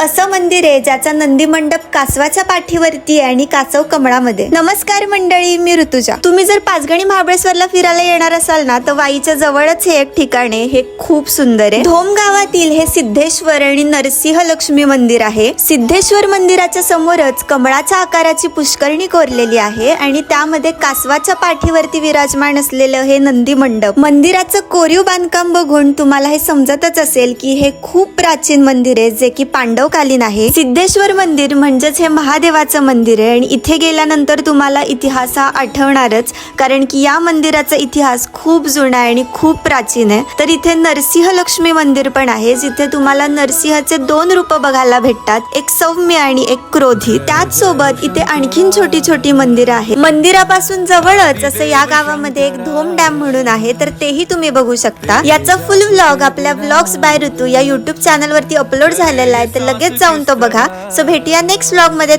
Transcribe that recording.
असं मंदिर आहे ज्याचा नंदी मंडप कासवाच्या पाठीवरती आहे आणि कासव कमळामध्ये. नमस्कार मंडळी मी ऋतुजा. तुम्ही जर पाचगणी महाबळेश्वरला फिरायला येणार असाल ना तर वाईच्या जवळच हे एक ठिकाण आहे. हे खूप सुंदर आहे. धोम गावातील हे सिद्धेश्वर आणि नरसिंह लक्ष्मी मंदिर आहे. सिद्धेश्वर मंदिराच्या समोरच कमळाच्या आकाराची पुष्करणी कोरलेली आहे आणि त्यामध्ये कासवाच्या पाठीवरती विराजमान असलेलं हे नंदी मंडप. मंदिराचं कोरीव बांधकाम बघून तुम्हाला हे समजतच असेल की हे खूप प्राचीन मंदिर आहे जे की पांडव पांडवकालीन आहे. सिद्धेश्वर मंदिर म्हणजेच हे महादेवाचं मंदिर आहे आणि इथे गेल्यानंतर तुम्हाला इतिहास हा आठवणारच कारण की या मंदिराचा इतिहास खूप जुना आहे आणि खूप प्राचीन आहे. तर इथे नरसिंह लक्ष्मी मंदिर पण आहे जिथे तुम्हाला नरसिंहाचे दोन रूप बघायला भेटतात. एक सौम्य आणि एक क्रोधी. त्याच सोबत इथे आणखीन छोटी छोटी मंदिरं आहेत. मंदिरापासून जवळच असं या गावामध्ये एक धोम डॅम म्हणून आहे तर तेही तुम्ही बघू शकता. याचा फुल व्लॉग आपल्या व्लॉग्स बाय ऋतू या युट्यूब चॅनल वरती अपलोड झालेला आहे तर लगेच जाऊन तो बघा. सो भेटूया नेक्स्ट व्लॉगमध्ये.